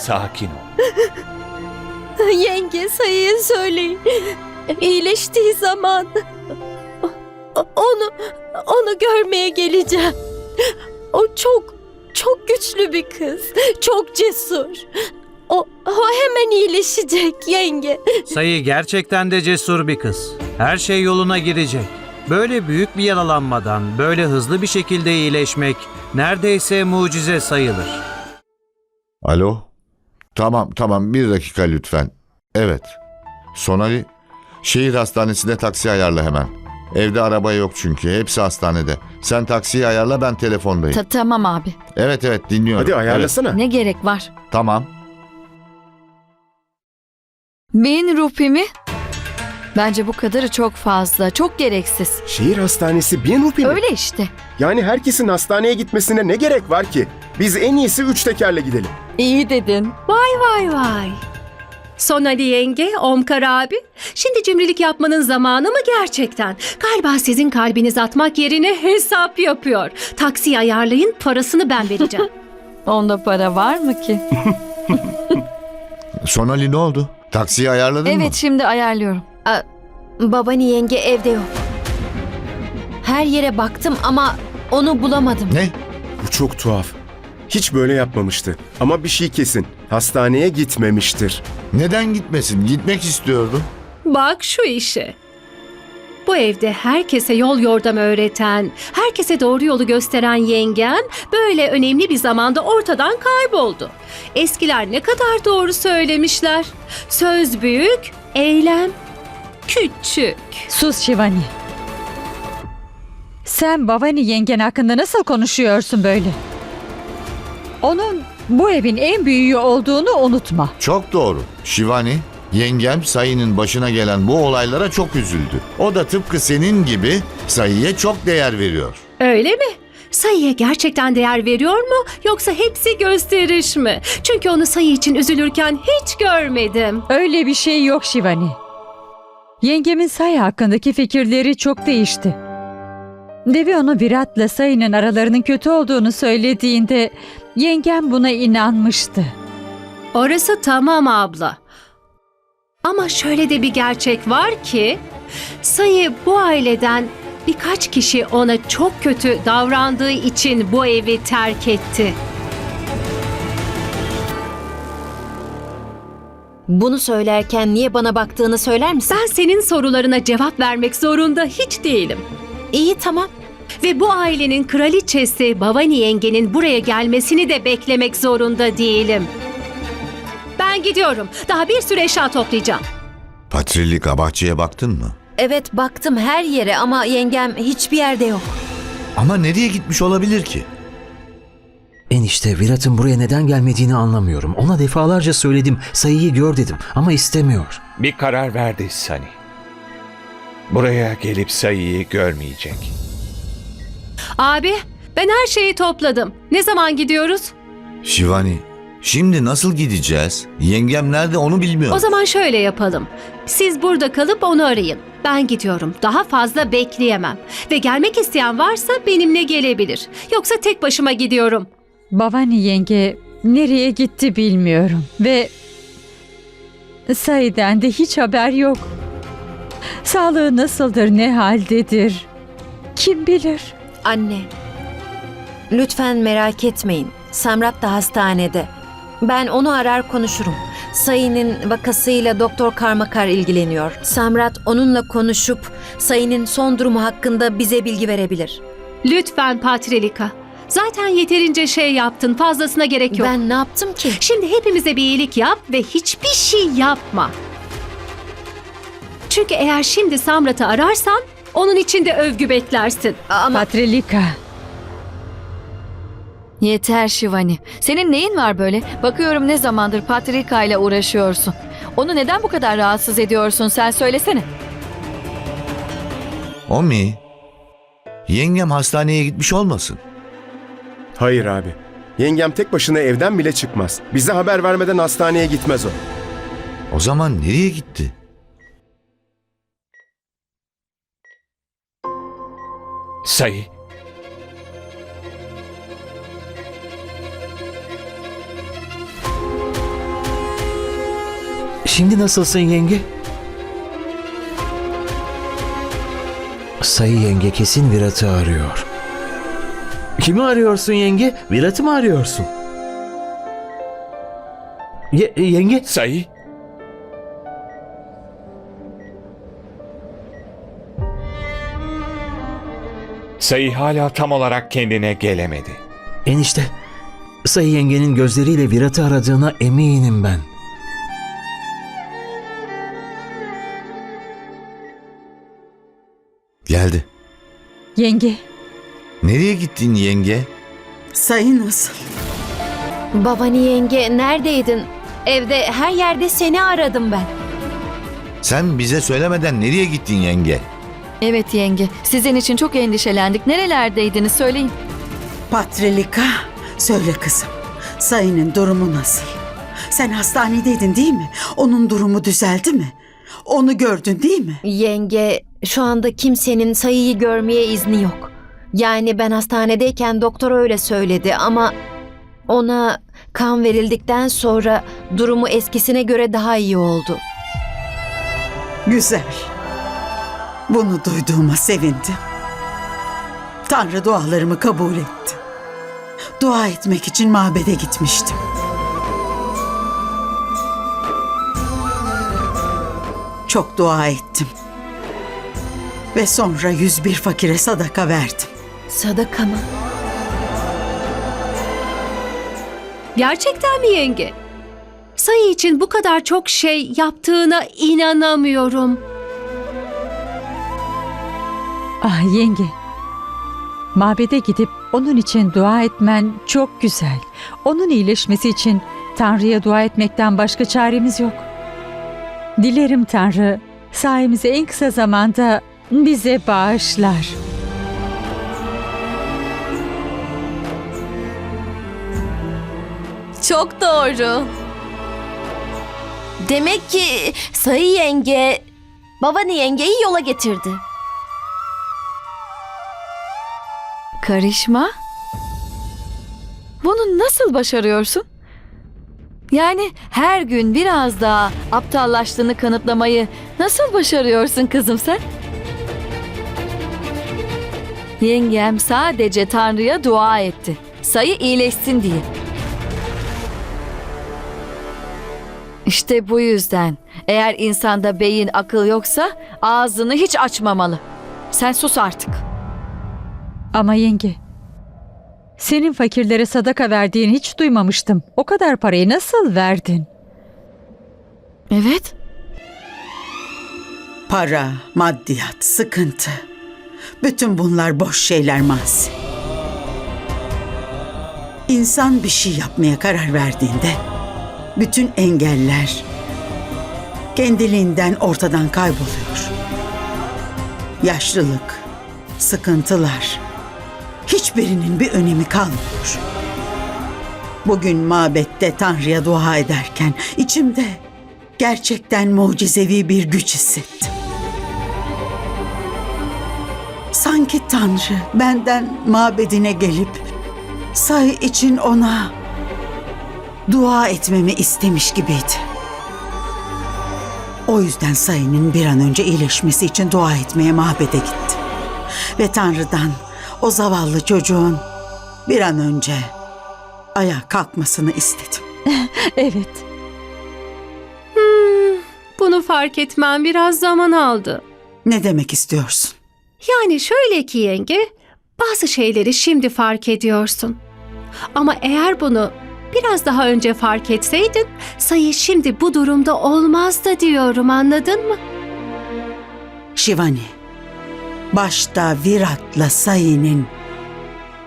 Sakin ol. Yenge sayıyı söyleyin. İyileştiği zaman onu onu görmeye geleceğim. O çok çok güçlü bir kız. Çok cesur. O, o hemen iyileşecek yenge. Sayı gerçekten de cesur bir kız. Her şey yoluna girecek. Böyle büyük bir yaralanmadan böyle hızlı bir şekilde iyileşmek neredeyse mucize sayılır. Alo? Tamam tamam bir dakika lütfen. Evet. Sonali şehir hastanesine taksi ayarla hemen. Evde araba yok çünkü hepsi hastanede. Sen taksiyi ayarla ben telefondayım. Ta- tamam abi. evet evet dinliyorum. Hadi ayarlasana. Ne gerek var? Evet, tamam. Bin rupi mi? Bence bu kadarı çok fazla, çok gereksiz. Şehir hastanesi bin rupi mi? Öyle işte. Yani herkesin hastaneye gitmesine ne gerek var ki? Biz en iyisi üç tekerle gidelim. İyi dedin. Vay vay. Sonali yenge, Omkar abi. Şimdi cimrilik yapmanın zamanı mı gerçekten? Galiba sizin kalbiniz atmak yerine hesap yapıyor. Taksiyi ayarlayın, parasını ben vereceğim. Onda para var mı ki? Sonali ne oldu? Taksiyi ayarladın mı? evet şimdi ayarlıyorum. Babani yenge evde yok. Her yere baktım ama onu bulamadım. Ne? Bu çok tuhaf. Hiç böyle yapmamıştı. Ama bir şey kesin. Hastaneye gitmemiştir. Neden gitmesin? Gitmek istiyordu. Bak şu işe. Bu evde herkese yol yordam öğreten, herkese doğru yolu gösteren yengem böyle önemli bir zamanda ortadan kayboldu. Eskiler ne kadar doğru söylemişler. Söz büyük, eylem küçük. Sus Şivani. Sen Bavani yengen hakkında nasıl konuşuyorsun böyle? Onun bu evin en büyüğü olduğunu unutma. Çok doğru. Şivani, yengem Sayı'nın başına gelen bu olaylara çok üzüldü. O da tıpkı senin gibi Sayı'ya çok değer veriyor. Öyle mi? Sayıya gerçekten değer veriyor mu yoksa hepsi gösteriş mi? Çünkü onu sayı için üzülürken hiç görmedim. Öyle bir şey yok Şivani. Yengemin Say hakkındaki fikirleri çok değişti. Devi onu Virat'la Say'ın aralarının kötü olduğunu söylediğinde yengem buna inanmıştı. Orası tamam abla. Ama şöyle de bir gerçek var ki sayı bu aileden birkaç kişi ona çok kötü davrandığı için bu evi terk etti. Bunu söylerken niye bana baktığını söyler misin? Ben senin sorularına cevap vermek zorunda hiç değilim. İyi tamam. Ve bu ailenin kraliçesi Bavani yengenin buraya gelmesini de beklemek zorunda değilim. Ben gidiyorum. Daha bir sürü eşya toplayacağım. Patrilika bahçeye baktın mı? Evet baktım her yere ama yengem hiçbir yerde yok. Ama nereye gitmiş olabilir ki? Enişte Virat'ın buraya neden gelmediğini anlamıyorum. Ona defalarca söyledim sayıyı gör dedim ama istemiyor. Bir karar verdi Sani. Buraya gelip sayıyı görmeyecek. Abi, ben her şeyi topladım. Ne zaman gidiyoruz? Şivani, şimdi nasıl gideceğiz? Yengem nerede onu bilmiyorum. O zaman şöyle yapalım. Siz burada kalıp onu arayın. Ben gidiyorum. Daha fazla bekleyemem. Ve gelmek isteyen varsa benimle gelebilir. Yoksa tek başıma gidiyorum. Bavani yenge nereye gitti bilmiyorum ve Say'den de hiç haber yok. Sağlığı nasıldır, ne haldedir? Kim bilir? Anne. Lütfen merak etmeyin. Samrat da hastanede. Ben onu arar konuşurum. Sayı'nın vakasıyla Doktor Karmakar ilgileniyor. Samrat onunla konuşup Sayı'nın son durumu hakkında bize bilgi verebilir. Lütfen Patrilika. Zaten yeterince şey yaptın. Fazlasına gerek yok. Ben ne yaptım ki? Şimdi hepimize bir iyilik yap ve hiçbir şey yapma. Çünkü eğer şimdi Samrat'ı ararsan onun için de övgü beklersin. Ama Patrilika. Yeter Şivani. Senin neyin var böyle? Bakıyorum ne zamandır Patrika ile uğraşıyorsun. Onu neden bu kadar rahatsız ediyorsun sen söylesene. O mi? Yengem hastaneye gitmiş olmasın? Hayır abi. Yengem tek başına evden bile çıkmaz. Bize haber vermeden hastaneye gitmez o. O zaman nereye gitti? Sayı. Şimdi nasılsın yenge? Sayı yenge kesin Virat'ı arıyor. Kimi arıyorsun yenge? Virat'ı mı arıyorsun? Ye- yenge? Sayı. Sayı hala tam olarak kendine gelemedi. Enişte, Sayı yengenin gözleriyle Virat'ı aradığına eminim ben. Geldi. Yenge, Nereye gittin yenge? Sayı nasıl? Babani yenge neredeydin? Evde her yerde seni aradım ben. Sen bize söylemeden nereye gittin yenge? Evet yenge, sizin için çok endişelendik. Nerelerdeydiniz söyleyin. Patrilika, söyle kızım. Sayı'nın durumu nasıl? Sen hastanedeydin değil mi? Onun durumu düzeldi mi? Onu gördün değil mi? Yenge, şu anda kimsenin sayıyı görmeye izni yok. Yani ben hastanedeyken doktor öyle söyledi ama ona kan verildikten sonra durumu eskisine göre daha iyi oldu. Güzel. Bunu duyduğuma sevindim. Tanrı dualarımı kabul etti. Dua etmek için mabede gitmiştim. Çok dua ettim. Ve sonra 101 fakire sadaka verdim. Sadaka mı? Gerçekten mi yenge? Sayı için bu kadar çok şey yaptığına inanamıyorum. Ah yenge. Mabede gidip onun için dua etmen çok güzel. Onun iyileşmesi için Tanrı'ya dua etmekten başka çaremiz yok. Dilerim Tanrı sayemizi en kısa zamanda bize bağışlar. Çok doğru. Demek ki Sayı yenge Babani yengeyi yola getirdi. Karışma. Bunu nasıl başarıyorsun? Yani her gün biraz daha aptallaştığını kanıtlamayı nasıl başarıyorsun kızım sen? Yengem sadece Tanrı'ya dua etti. Sayı iyileşsin diye. İşte bu yüzden eğer insanda beyin akıl yoksa ağzını hiç açmamalı. Sen sus artık. Ama yenge, senin fakirlere sadaka verdiğini hiç duymamıştım. O kadar parayı nasıl verdin? Evet. Para, maddiyat, sıkıntı. Bütün bunlar boş şeyler Masi. İnsan bir şey yapmaya karar verdiğinde bütün engeller kendiliğinden ortadan kayboluyor. Yaşlılık, sıkıntılar hiçbirinin bir önemi kalmıyor. Bugün mabette Tanrı'ya dua ederken içimde gerçekten mucizevi bir güç hissettim. Sanki Tanrı benden mabedine gelip say için ona dua etmemi istemiş gibiydi. O yüzden sayının bir an önce iyileşmesi için dua etmeye mabede gittim. Ve Tanrı'dan o zavallı çocuğun bir an önce ayağa kalkmasını istedim. Evet, Bunu fark etmem biraz zaman aldı. Ne demek istiyorsun? Yani şöyle ki yenge, bazı şeyleri şimdi fark ediyorsun. Ama eğer bunu biraz daha önce fark etseydin, sayı şimdi bu durumda olmazdı diyorum anladın mı? Şivani, başta Virat'la Sayi'nin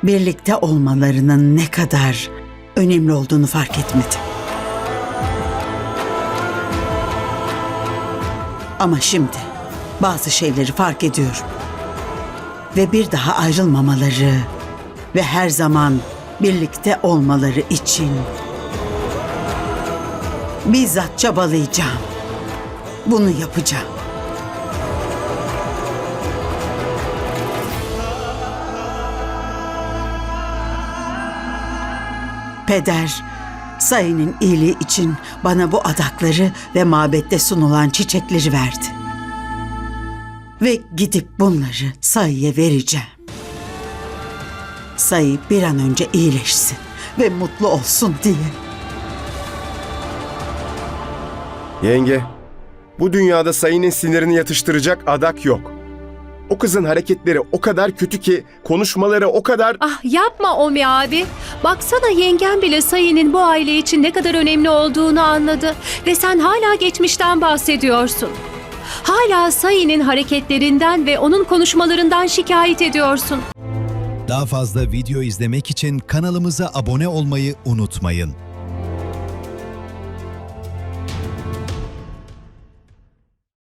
birlikte olmalarının ne kadar önemli olduğunu fark etmedim. Ama şimdi bazı şeyleri fark ediyorum. Ve bir daha ayrılmamaları ve her zaman birlikte olmaları için bizzat çabalayacağım. Bunu yapacağım. Peder, Sayı'nın iyiliği için bana bu adakları ve mabette sunulan çiçekleri verdi. Ve gidip bunları Sayı'ya vereceğim. Sayı bir an önce iyileşsin ve mutlu olsun diye. Yenge, bu dünyada sayının sinirini yatıştıracak adak yok. O kızın hareketleri o kadar kötü ki konuşmaları o kadar... Ah yapma Omi abi. Baksana yengem bile Sayı'nın bu aile için ne kadar önemli olduğunu anladı. Ve sen hala geçmişten bahsediyorsun. Hala Sayı'nın hareketlerinden ve onun konuşmalarından şikayet ediyorsun. Daha fazla video izlemek için kanalımıza abone olmayı unutmayın.